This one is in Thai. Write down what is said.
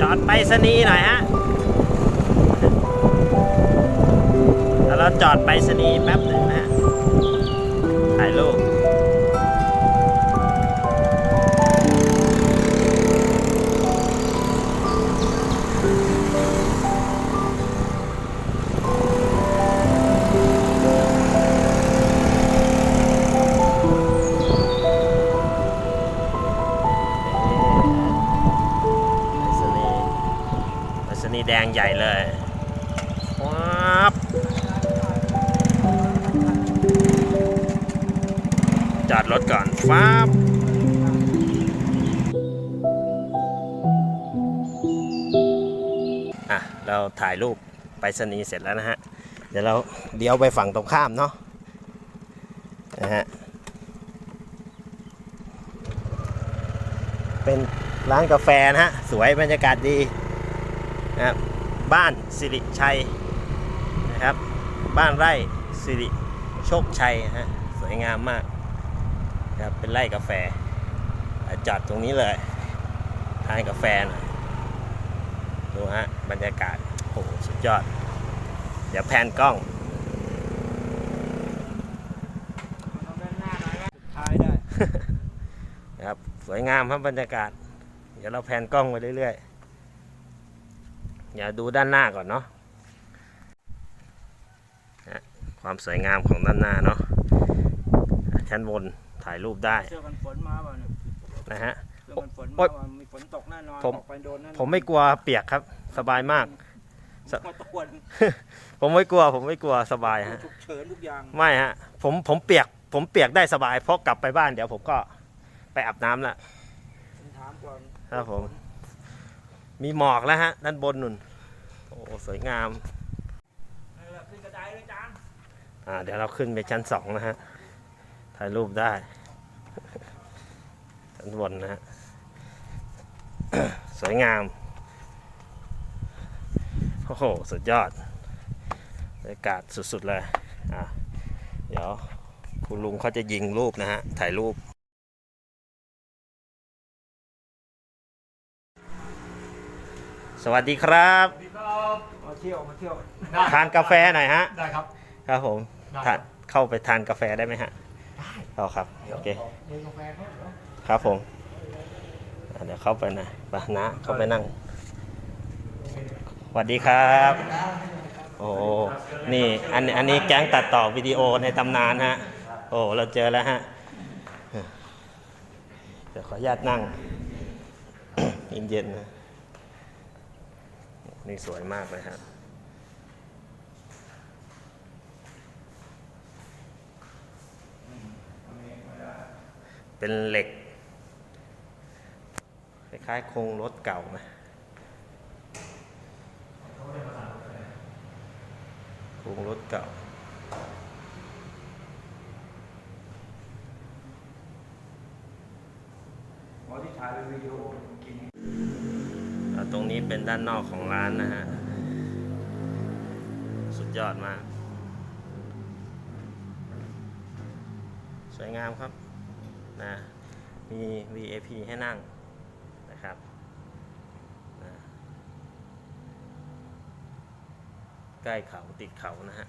จอดไปสนีหน่อยฮะแล้วเราจอดไปสนีแป๊บหนึ่งนะฮะถ่ายรูป งใหญ่เลยว้าบจอดรถก่อนฟ้าบอะ เราถ่ายรูปไปสนีเสร็จแล้วนะฮะ เดี๋ยวเราเดี๋ยวไปฝั่งตรงข้ามเนาะนะฮะเป็นร้านกาแฟนะฮะ สวยบรรยากาศดี นะครับบ้านสิริชัยนะครับบ้านไร่สิริโชคชัยฮะสวยงามมากนะครับเป็นไร่กาแฟจอดตรงนี้เลยทานกาแฟหน่อยดูฮะบรรยากาศโอ้โหสุดยอด เดี๋ยวแพนกล้องนะครับสวยงามครับบรรยากาศ เดี๋ยวเราแพนกล้องไปเรื่อยๆ อย่าดูด้านหน้าก่อนเนาะนะความสวยงามของด้านหน้าเนาะชั้นบนถ่ายรูปได้เสื้อกันฝนมาเปล่าเนี่ยนะฮะเสื้อกันฝนโอ๊มายเปล่ามีฝนตกแน่นอนผมออกไปโดนแน่นอนผมไม่กลัวเปียกครับ สบายมากมาตะวันผมไม่กลัว ผมไม่กลัวสบายฮะฉุกเฉินทุกอย่างไม่ฮะผมผมเปียก ผมเปียกได้สบายเพราะกลับไปบ้านเดี๋ยวผมก็ไปอาบน้ำละผมถามก่อนครับผม มีหมอกแล้วฮะ ด้านบนนุ่น โอ้ สวยงามเออขึ้นกระไดเลยจานอ่าเดี๋ยวเราขึ้นไปชั้นสองนะฮะ ถ่ายรูปได้ ชั้นบนนะฮะ สวยงาม โอ้โห สุดยอดบรรยากาศสุดๆเลย อะ เดี๋ยวคุณลุงเขาจะยิงรูปนะฮะ ถ่ายรูป สวัสดีครับมาเที่ยวมาเที่ยวทานกาแฟหน่อยฮะ ได้ครับ ครับผมได้ ทานเข้าไปทานกาแฟได้ไหมฮะได้เอาครับโอเคเดินกาแฟเขาเหรอครับผมอะเดี๋ยวเข้าไปนะไปนะเข้าไปนั่งสวัสดีครับ โอ้นี่อันอันนี้แก๊งตัดต่อวิดีโอในตำนานฮะโอ้เราเจอแล้วฮะเดี๋ยวขออนุญาตนั่ง เย็นๆนะ นี่สวยมากเลยครับเป็นเหล็ก คล้ายๆโครงรถเก่าไหมโครงรถเก่าหมอที่ถ่ายเป็นวิดีโอกินอ่ ตรงนี้เป็นด้านนอกของร้านนะฮะ สุดยอดมาก สวยงามครับนะมี VAP ให้นั่งนะครับนะใกล้เขาติดเขานะฮะ